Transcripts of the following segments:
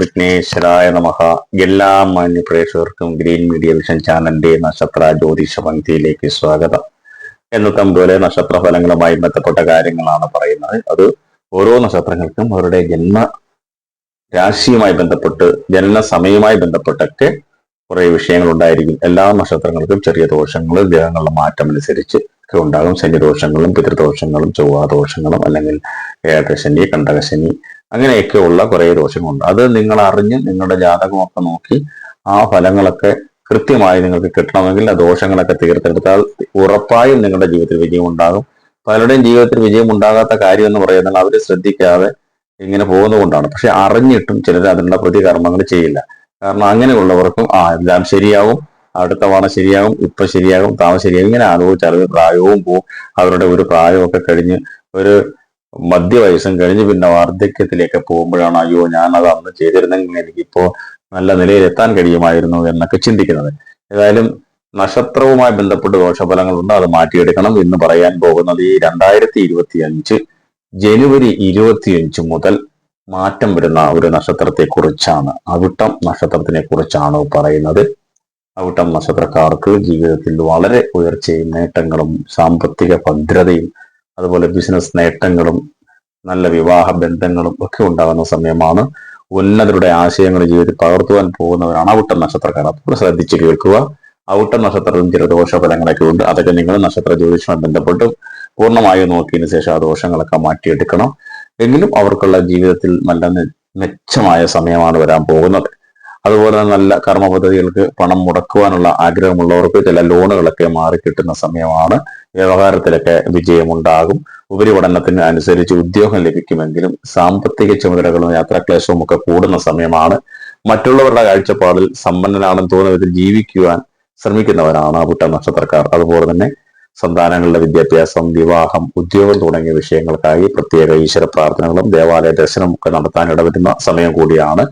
വിഘ്നേശ്വരായ നമഹ എല്ലാ മാന്യ പ്രേക്ഷകർക്കും ഗ്രീൻ മീഡിയ വിഷൻ ചാനലിന്റെ നക്ഷത്ര ജ്യോതിഷ പങ്ക്തിയിലേക്ക് സ്വാഗതം. എന്നത്തെ പോലെ നക്ഷത്ര ഫലങ്ങളുമായി ബന്ധപ്പെട്ട കാര്യങ്ങളാണ് പറയുന്നത്. അത് ഓരോ നക്ഷത്രങ്ങൾക്കും അവരുടെ ജന്മ രാശിയുമായി ബന്ധപ്പെട്ട് ജനന സമയവുമായി ബന്ധപ്പെട്ടൊക്കെ കുറേ വിഷയങ്ങൾ ഉണ്ടായിരിക്കും. എല്ലാ നക്ഷത്രങ്ങൾക്കും ചെറിയ ദോഷങ്ങൾ ഗ്രഹങ്ങളുടെ മാറ്റം അനുസരിച്ച് ഒക്കെ ഉണ്ടാകും. ശനിദോഷങ്ങളും പിതൃദോഷങ്ങളും ചൊവ്വാദോഷങ്ങളും അല്ലെങ്കിൽ ഏകശനി കണ്ടകശനി അങ്ങനെയൊക്കെയുള്ള കുറെ ദോഷങ്ങളുണ്ട്. അത് നിങ്ങൾ അറിഞ്ഞ് നിങ്ങളുടെ ജാതകമൊക്കെ നോക്കി ആ ഫലങ്ങളൊക്കെ കൃത്യമായി നിങ്ങൾക്ക് കിട്ടണമെങ്കിൽ ആ ദോഷങ്ങളൊക്കെ തീർത്തെടുത്താൽ ഉറപ്പായും നിങ്ങളുടെ ജീവിതത്തിൽ വിജയം ഉണ്ടാകും പലരുടെയും ജീവിതത്തിൽ വിജയം ഉണ്ടാകാത്ത കാര്യം എന്ന് പറയുന്നത് അവർ ശ്രദ്ധിക്കാതെ ഇങ്ങനെ പോകുന്നതുകൊണ്ടാണ്. പക്ഷെ അറിഞ്ഞിട്ടും ചിലർ അതിനുള്ള പ്രതികർമ്മങ്ങൾ ചെയ്യില്ല. കാരണം അങ്ങനെയുള്ളവർക്കും ആ എല്ലാം ശരിയാവും അടുത്ത തവണ ശരിയാകും ഇപ്പൊ ശരിയാകും താമസം ശരിയാകും ഇങ്ങനെ ആലോചിച്ചാൽ പ്രായവും പോവും. അവരുടെ ഒരു പ്രായമൊക്കെ കഴിഞ്ഞ് ഒരു മധ്യവയസ്സും കഴിഞ്ഞ് പിന്നെ വാർദ്ധക്യത്തിലേക്ക് പോകുമ്പോഴാണ് അയ്യോ ഞാൻ അത് അന്ന് ചെയ്തിരുന്നെങ്കിൽ എനിക്കിപ്പോ നല്ല നിലയിൽ എത്താൻ കഴിയുമായിരുന്നു എന്നൊക്കെ ചിന്തിക്കുന്നത്. ഏതായാലും നക്ഷത്രവുമായി ബന്ധപ്പെട്ട് ദോഷഫലങ്ങളുണ്ട് അത് മാറ്റിയെടുക്കണം എന്ന് പറയാൻ പോകുന്നത് ഈ രണ്ടായിരത്തി ഇരുപത്തി അഞ്ച് ജനുവരി ഇരുപത്തിയഞ്ച് മുതൽ മാറ്റം വരുന്ന ഒരു നക്ഷത്രത്തെ കുറിച്ചാണ് അവിട്ടം നക്ഷത്രത്തിനെ കുറിച്ചാണ് പറയുന്നത്. അവിട്ടം നക്ഷത്രക്കാർക്ക് ജീവിതത്തിൽ വളരെ ഉയർച്ചയും നേട്ടങ്ങളും സാമ്പത്തിക ഭദ്രതയും അതുപോലെ ബിസിനസ് നേട്ടങ്ങളും നല്ല വിവാഹ ബന്ധങ്ങളും ഒക്കെ ഉണ്ടാകുന്ന സമയമാണ് ഉന്നതരുടെ ആശയങ്ങൾ ജീവിതത്തിൽ പകർത്തുവാൻ പോകുന്നവരാണ് ഔട്ടം നക്ഷത്രക്കാർ. അപ്പോൾ ശ്രദ്ധിച്ച് കേൾക്കുക. ഔട്ടം നക്ഷത്രത്തിലും ചില ദോഷഫലങ്ങളൊക്കെ ഉണ്ട്. അതൊക്കെ നിങ്ങൾ നക്ഷത്ര ജ്യോതിഷമായി ബന്ധപ്പെട്ട് പൂർണമായും നോക്കിയതിനു ശേഷം ആ ദോഷങ്ങളൊക്കെ മാറ്റിയെടുക്കണം. എങ്കിലും അവർക്കുള്ള ജീവിതത്തിൽ നല്ല മെച്ചമായ സമയമാണ് വരാൻ പോകുന്നത്. അതുപോലെ തന്നെ നല്ല കർമ്മ പദ്ധതികൾക്ക് പണം മുടക്കുവാനുള്ള ആഗ്രഹമുള്ളവർക്ക് ചില ലോണുകളൊക്കെ മാറി കിട്ടുന്ന സമയമാണ് വ്യവഹാരത്തിലൊക്കെ വിജയമുണ്ടാകും. ഉപരിപഠനത്തിന് അനുസരിച്ച് ഉദ്യോഗം ലഭിക്കുമെങ്കിലും സാമ്പത്തിക ചുമതലകളും യാത്രാക്ലേശവും ഒക്കെ കൂടുന്ന സമയമാണ്. മറ്റുള്ളവരുടെ കാഴ്ചപ്പാടിൽ സമ്പന്നനാണെന്ന് തോന്നുന്ന വിധത്തിൽ ജീവിക്കുവാൻ ശ്രമിക്കുന്നവരാണ് പുട്ട നക്ഷത്രക്കാർ. അതുപോലെ തന്നെ സന്താനങ്ങളുടെ വിദ്യാഭ്യാസം വിവാഹം ഉദ്യോഗം തുടങ്ങിയ വിഷയങ്ങൾക്കായി പ്രത്യേക ഈശ്വര പ്രാർത്ഥനകളും ദേവാലയ ദർശനവും ഒക്കെ നടത്താൻ ഇടവരുന്ന സമയം കൂടിയാണ്.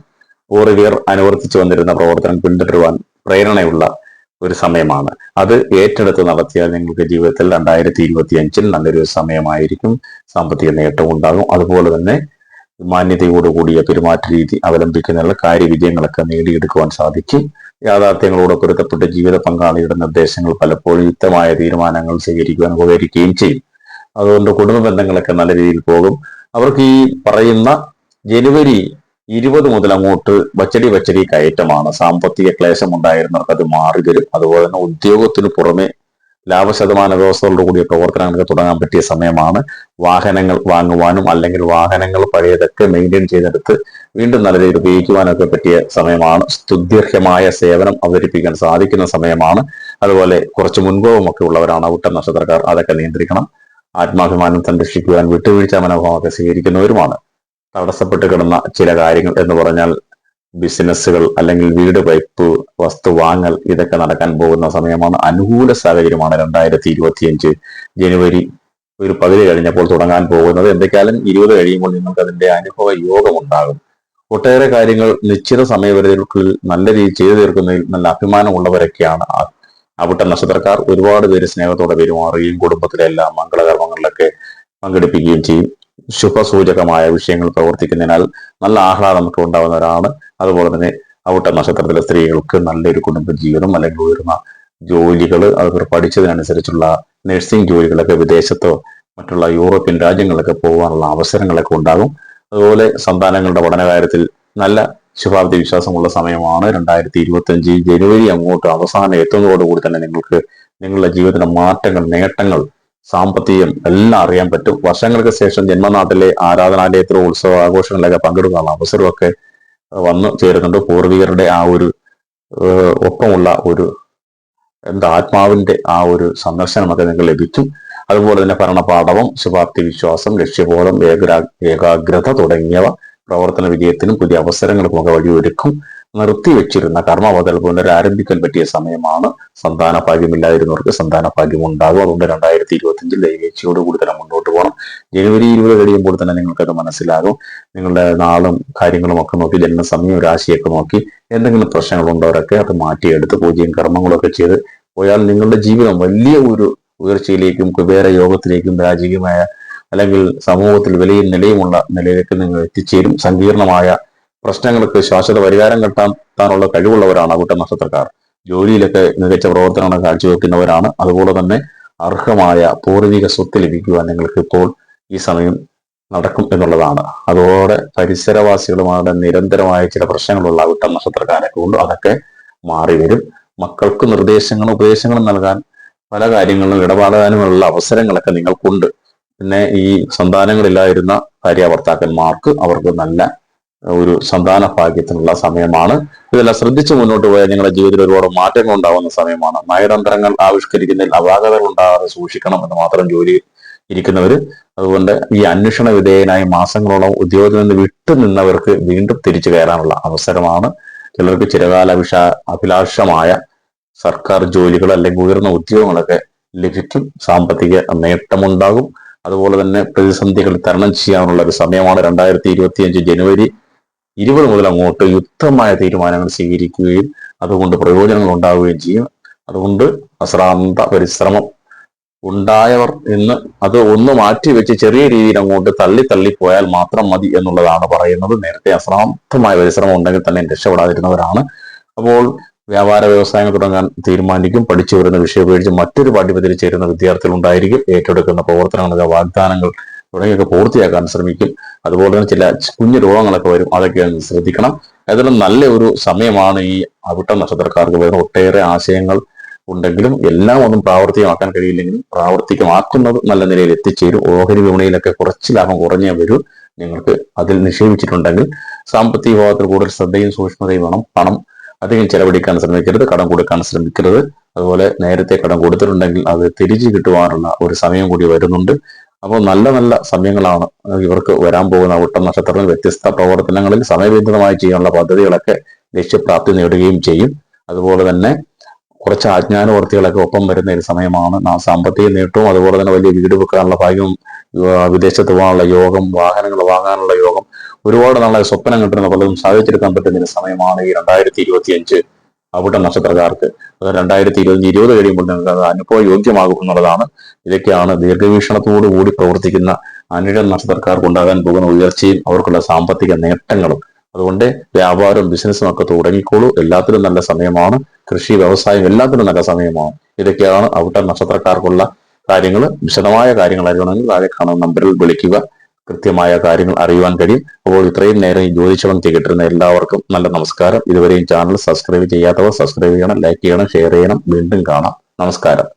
പൂർവികർ അനുവർത്തിച്ചു വന്നിരുന്ന പ്രവർത്തനം പിന്തുടരുവാൻ പ്രേരണയുള്ള ഒരു സമയമാണ്. അത് ഏറ്റെടുത്ത് നടത്തിയാൽ നിങ്ങൾക്ക് ജീവിതത്തിൽ രണ്ടായിരത്തി ഇരുപത്തി അഞ്ചിൽ നല്ലൊരു സമയമായിരിക്കും. സാമ്പത്തിക നേട്ടം ഉണ്ടാകും. അതുപോലെ തന്നെ മാന്യതയോടുകൂടിയ പെരുമാറ്റ രീതി അവലംബിക്കുന്നതിനുള്ള കാര്യവിജയങ്ങളൊക്കെ നേടിയെടുക്കുവാൻ സാധിക്കും. യാഥാർത്ഥ്യങ്ങളോട് പൊരുത്തപ്പെട്ട് ജീവിത പങ്കാളിയുടെ നിർദ്ദേശങ്ങൾ പലപ്പോഴും യുക്തമായ തീരുമാനങ്ങൾ സ്വീകരിക്കുവാൻ ഉപകരിക്കുകയും ചെയ്യും. അതുകൊണ്ട് കുടുംബ ബന്ധങ്ങളൊക്കെ നല്ല രീതിയിൽ പോകും. അവർക്ക് ഈ പറയുന്ന ജനുവരി ഇരുപത് മുതൽ അങ്ങോട്ട് വച്ചടി വച്ചടി കയറ്റമാണ്. സാമ്പത്തിക ക്ലേശം ഉണ്ടായിരുന്നവർക്ക് അത് മാറി വരും അതുപോലെ തന്നെ ഉദ്യോഗത്തിന് പുറമെ ലാഭശതമാന വ്യവസ്ഥകളോട് കൂടിയ പ്രവർത്തനങ്ങൾക്ക് തുടങ്ങാൻ പറ്റിയ സമയമാണ് വാഹനങ്ങൾ വാങ്ങുവാനും അല്ലെങ്കിൽ വാഹനങ്ങൾ പഴയതൊക്കെ മെയിന്റെയിൻ ചെയ്തെടുത്ത് വീണ്ടും നല്ല രീതിയിൽ ഉപയോഗിക്കുവാനൊക്കെ പറ്റിയ സമയമാണ്. സ്തുത്യർഹമായ സേവനം അവതരിപ്പിക്കാൻ സാധിക്കുന്ന സമയമാണ്. അതുപോലെ കുറച്ച് മുൻകോപമൊക്കെ ഉള്ളവരാണ് ഔട്ട നക്ഷത്രക്കാർ. അതൊക്കെ നിയന്ത്രിക്കണം. ആത്മാഭിമാനം സംരക്ഷിക്കുവാൻ വിട്ടുവീഴ്ച മനോഭാവമൊക്കെ സ്വീകരിക്കുന്നവരുമാണ്. തടസ്സപ്പെട്ട് കിടന്ന ചില കാര്യങ്ങൾ എന്ന് പറഞ്ഞാൽ ബിസിനസ്സുകൾ അല്ലെങ്കിൽ വീട് വയ്പ് വസ്തു വാങ്ങൽ ഇതൊക്കെ നടക്കാൻ പോകുന്ന സമയമാണ്. അനുകൂല സാഹചര്യമാണ് രണ്ടായിരത്തി ഇരുപത്തിയഞ്ച് ജനുവരി ഒരു പകുതി കഴിഞ്ഞപ്പോൾ തുടങ്ങാൻ പോകുന്നത്. എന്തൊക്കെയാലും ഇരുപത് കഴിയുമ്പോൾ നിങ്ങൾക്ക് അതിന്റെ അനുഭവ യോഗം ഉണ്ടാകും ഒട്ടേറെ കാര്യങ്ങൾ നിശ്ചിത സമയപരിധികൾക്കുള്ളിൽ നല്ല രീതിയിൽ ചെയ്തു തീർക്കുന്നതിൽ നല്ല അഭിമാനമുള്ളവരൊക്കെയാണ് അവിട്ട നക്ഷത്രക്കാർ. ഒരുപാട് പേര് സ്നേഹത്തോടെ പെരുമാറുകയും കുടുംബത്തിലെ എല്ലാ മംഗളകർമ്മങ്ങളിലൊക്കെ പങ്കെടുപ്പിക്കുകയും ചെയ്യും. ശുഭസൂചകമായ വിഷയങ്ങൾ പ്രവർത്തിക്കുന്നതിനാൽ നല്ല ആഹ്ലാദം ഒക്കെ ഉണ്ടാവുന്നവരാണ് അതുപോലെ തന്നെ ഔട്ട നക്ഷത്രത്തിലെ സ്ത്രീകൾക്ക് നല്ലൊരു കുടുംബ ജീവിതം അല്ലെങ്കിൽ ഉയർന്ന ജോലികൾ അവർ പഠിച്ചതിനനുസരിച്ചുള്ള നഴ്സിംഗ് ജോലികളൊക്കെ വിദേശത്തോ മറ്റുള്ള യൂറോപ്യൻ രാജ്യങ്ങളിലൊക്കെ പോകാനുള്ള അവസരങ്ങളൊക്കെ ഉണ്ടാകും. അതുപോലെ സന്താനങ്ങളുടെ പഠന കാര്യത്തിൽ നല്ല ശുഭാപ്തി വിശ്വാസമുള്ള സമയമാണ് രണ്ടായിരത്തി ഇരുപത്തി ജനുവരി അങ്ങോട്ട് അവസാനം എത്തുന്നതോടുകൂടി തന്നെ നിങ്ങൾക്ക് നിങ്ങളുടെ ജീവിതത്തിലെ മാറ്റങ്ങൾ നേട്ടങ്ങൾ സാമ്പത്തികം എല്ലാം അറിയാൻ പറ്റും. വർഷങ്ങൾക്ക് ശേഷം ജന്മനാട്ടിലെ ആരാധനാലയത്തിലെ ഉത്സവ ആഘോഷങ്ങളിലൊക്കെ പങ്കെടുക്കാനുള്ള അവസരമൊക്കെ വന്നു ചേരുന്നുണ്ട്. പൂർവികരുടെ ആ ഒരു ഒപ്പമുള്ള ഒരു എന്താ ആത്മാവിന്റെ ആ ഒരു സന്ദർശനമൊക്കെ നിങ്ങൾക്ക് ലഭിച്ചു. അതുപോലെ തന്നെ ഭരണപാഠവം ശുഭാപ്തി വിശ്വാസം ലക്ഷ്യബോധം ഏകാ ഏകാഗ്രത തുടങ്ങിയവ പ്രവർത്തന വിജയത്തിനും പുതിയ അവസരങ്ങൾക്കും ഒക്കെ വഴിയൊരുക്കും. നിർത്തിവെച്ചിരുന്ന കർമ്മബദൽ പുനരാരംഭിക്കാൻ പറ്റിയ സമയമാണ്. സന്താന ഭാഗ്യമില്ലാതിരുന്നവർക്ക് സന്താന ഭാഗ്യം ഉണ്ടാകും അതുകൊണ്ട് രണ്ടായിരത്തി ഇരുപത്തി അഞ്ചിൽ ദൈവേച്ഛയോടുകൂടി തന്നെ മുന്നോട്ട് പോകണം. ജനുവരി ഇരുപത് കഴിയുമ്പോൾ തന്നെ നിങ്ങൾക്കത് മനസ്സിലാകും. നിങ്ങളുടെ നാളും കാര്യങ്ങളും ഒക്കെ നോക്കി ജനന ജന്മസമയം രാശിയൊക്കെ നോക്കി എന്തെങ്കിലും പ്രശ്നങ്ങളുണ്ടവരൊക്കെ അത് മാറ്റിയെടുത്ത് പൂജ്യം കർമ്മങ്ങളൊക്കെ ചെയ്ത് പോയാൽ നിങ്ങളുടെ ജീവിതം വലിയ ഒരു ഉയർച്ചയിലേക്കും കുബേര യോഗത്തിലേക്കും രാജകീയമായ അല്ലെങ്കിൽ സമൂഹത്തിൽ വലിയ നിലയുമുള്ള നിലയിലേക്ക് നിങ്ങൾ എത്തിച്ചേരും. സങ്കീർണമായ പ്രശ്നങ്ങൾക്ക് ശാശ്വത പരിഹാരം കണ്ടെത്താനുള്ള കഴിവുള്ളവരാണ് അവിട്ട നക്ഷത്രക്കാർ. ജോലിയിലൊക്കെ മികച്ച പ്രവർത്തനങ്ങൾ കാഴ്ചവെക്കുന്നവരാണ്. അതുപോലെ തന്നെ അർഹമായ പൂർവിക സ്വത്ത് ലഭിക്കുവാൻ നിങ്ങൾക്ക് ഇപ്പോൾ ഈ സമയം നടക്കും എന്നുള്ളതാണ്. അതോടെ പരിസരവാസികളുമായുള്ള നിരന്തരമായ ചില പ്രശ്നങ്ങളുള്ള അവിട്ട നക്ഷത്രക്കാരൊക്കെ ഉണ്ട് അതൊക്കെ മാറി വരും. മക്കൾക്ക് നിർദ്ദേശങ്ങളും ഉപദേശങ്ങളും നൽകാൻ പല കാര്യങ്ങളിലും ഇടപാടാനുമുള്ള അവസരങ്ങളൊക്കെ നിങ്ങൾക്കുണ്ട്. പിന്നെ ഈ സന്താനങ്ങളില്ലായിരുന്ന ഭാര്യാഭർത്താക്കന്മാർക്ക് അവർക്ക് നല്ല ഒരു സന്താന ഭാഗ്യത്തിനുള്ള സമയമാണ്. ഇതെല്ലാം ശ്രദ്ധിച്ച് മുന്നോട്ട് പോയാൽ നിങ്ങളുടെ ജീവിതത്തിൽ ഒരുപാട് മാറ്റങ്ങൾ ഉണ്ടാകുന്ന സമയമാണ്. നയതന്ത്രങ്ങൾ ആവിഷ്കരിക്കുന്നതിൽ അപാകതകൾ ഉണ്ടാകാതെ സൂക്ഷിക്കണം എന്ന് മാത്രം ജോലി ഇരിക്കുന്നവർ അതുകൊണ്ട് ഈ അന്വേഷണ വിധേയനായി മാസങ്ങളോളം ഉദ്യോഗത്തിൽ നിന്ന് വിട്ടു നിന്നവർക്ക് വീണ്ടും തിരിച്ചു കയറാനുള്ള അവസരമാണ്. ചിലർക്ക് ചിരകാല വിഷ അഭിലാഷമായ സർക്കാർ ജോലികൾ അല്ലെങ്കിൽ ഉയർന്ന ഉദ്യോഗങ്ങളൊക്കെ ലഭിക്കും. സാമ്പത്തിക നേട്ടമുണ്ടാകും. അതുപോലെ തന്നെ പ്രതിസന്ധികൾ തരണം ചെയ്യാനുള്ള ഒരു സമയമാണ്. രണ്ടായിരത്തി ഇരുപത്തിയഞ്ച് ജനുവരി ഇരുപത് മുതൽ അങ്ങോട്ട് യുക്തമായ തീരുമാനങ്ങൾ സ്വീകരിക്കുകയും അതുകൊണ്ട് പ്രയോജനങ്ങൾ ഉണ്ടാവുകയും ചെയ്യും. അതുകൊണ്ട് അശ്രാന്ത പരിശ്രമം ഉണ്ടായവർ ഇന്ന് അത് ഒന്ന് മാറ്റി വെച്ച് ചെറിയ രീതിയിൽ അങ്ങോട്ട് തള്ളി തള്ളി പോയാൽ മാത്രം മതി എന്നുള്ളതാണ് പറയുന്നത്. നേരത്തെ അശ്രാന്തമായ പരിശ്രമം ഉണ്ടെങ്കിൽ തന്നെ രക്ഷപ്പെടാതിരുന്നവരാണ്. അപ്പോൾ വ്യാപാര വ്യവസായങ്ങൾ തുടങ്ങാൻ തീരുമാനിക്കും. പഠിച്ചു വരുന്ന വിഷയം ഉപയോഗിച്ച് മറ്റൊരു പാഠ്യപദ്ധതി ചേരുന്ന വിദ്യാർത്ഥികൾ ഉണ്ടായിരിക്കും. ഏറ്റെടുക്കുന്ന പ്രവർത്തനങ്ങളുടെ വാഗ്ദാനങ്ങൾ തുടങ്ങിയൊക്കെ പൂർത്തിയാക്കാൻ ശ്രമിക്കും. അതുപോലെ തന്നെ ചില കുഞ്ഞു രോഗങ്ങളൊക്കെ വരും. അതൊക്കെ ശ്രദ്ധിക്കണം. ഏതായാലും നല്ല ഒരു സമയമാണ് ഈ അവിട്ട നക്ഷത്രക്കാർക്ക് വരുന്ന ഒട്ടേറെ ആശയങ്ങൾ ഉണ്ടെങ്കിലും എല്ലാം ഒന്നും പ്രാവർത്തികമാക്കാൻ കഴിയില്ലെങ്കിലും പ്രാവർത്തികമാക്കുന്നത് നല്ല നിലയിൽ എത്തിച്ചേരും. ഓഹരി വിപണിയിലൊക്കെ കുറച്ച് ലാഭം കുറഞ്ഞേ വരൂ. നിങ്ങൾക്ക് അതിൽ നിക്ഷേപിച്ചിട്ടുണ്ടെങ്കിൽ സാമ്പത്തിക വിഭാഗത്തിൽ കൂടുതൽ ശ്രദ്ധയും സൂക്ഷ്മതയും വേണം. പണം അധികം ചെലവഴിക്കാൻ ശ്രമിക്കരുത്. കടം കൊടുക്കാൻ ശ്രമിക്കരുത്. അതുപോലെ നേരത്തെ കടം കൊടുത്തിട്ടുണ്ടെങ്കിൽ അത് തിരിച്ചു കിട്ടുവാനുള്ള ഒരു സമയം കൂടി വരുന്നുണ്ട്. അപ്പോൾ നല്ല നല്ല സമയങ്ങളാണ് ഇവർക്ക് വരാൻ പോകുന്ന ഒട്ടം നക്ഷത്രത്തിൽ വ്യത്യസ്ത പ്രവർത്തനങ്ങളിൽ സമയബന്ധിതമായി ചെയ്യാനുള്ള പദ്ധതികളൊക്കെ ലക്ഷ്യപ്രാപ്തി നേടുകയും ചെയ്യും. അതുപോലെ തന്നെ കുറച്ച് ആജ്ഞാനവർത്തികളൊക്കെ ഒപ്പം വരുന്ന ഒരു സമയമാണ്. നാ സാമ്പത്തിക നേട്ടവും അതുപോലെ തന്നെ വലിയ വീട് വെക്കാനുള്ള ഭാഗ്യവും വിദേശത്ത് പോകാനുള്ള യോഗം വാഹനങ്ങൾ വാങ്ങാനുള്ള യോഗം ഒരുപാട് നാളെ സ്വപ്നം കിട്ടുന്ന പലതും സാധിച്ചെടുക്കാൻ പറ്റുന്ന ഒരു സമയമാണ് ഈ രണ്ടായിരത്തി ഇരുപത്തി അഞ്ച് അവിട്ട നക്ഷത്രക്കാർക്ക് അത് രണ്ടായിരത്തി ഇരുപത്തി ഇരുപത് കഴിയുമ്പോൾ നിങ്ങൾക്ക് അത് അനുഭവ യോഗ്യമാകും എന്നുള്ളതാണ്. ഇതൊക്കെയാണ് ദീർഘവീക്ഷണത്തോടു കൂടി പ്രവർത്തിക്കുന്ന അനിഴൽ നക്ഷത്രക്കാർക്ക് ഉണ്ടാകാൻ പോകുന്ന ഉയർച്ചയും അവർക്കുള്ള സാമ്പത്തിക നേട്ടങ്ങളും. അതുകൊണ്ട് വ്യാപാരം ബിസിനസ്സും ഒക്കെ തുടങ്ങിക്കോളൂ. എല്ലാത്തിനും നല്ല സമയമാണ്. കൃഷി വ്യവസായം എല്ലാത്തിനും നല്ല സമയമാണ്. ഇതൊക്കെയാണ് അവിട്ട നക്ഷത്രക്കാർക്കുള്ള കാര്യങ്ങൾ വിശദമായ കാര്യങ്ങൾ അറിയണമെങ്കിൽ താഴെ കാണുന്ന നമ്പറിൽ വിളിക്കുക. കൃത്യമായ കാര്യങ്ങൾ അറിയുവാൻ കഴിയും. അപ്പോൾ ഇത്രയും നേരം ഈ ജ്യോതിഷവൻ തികട്ടിരുന്ന എല്ലാവർക്കും നല്ല നമസ്കാരം. ഇതുവരെയും ചാനൽ സബ്സ്ക്രൈബ് ചെയ്യാത്തവർ സബ്സ്ക്രൈബ് ചെയ്യണം ലൈക്ക് ചെയ്യണം ഷെയർ ചെയ്യണം. വീണ്ടും കാണാം. നമസ്കാരം.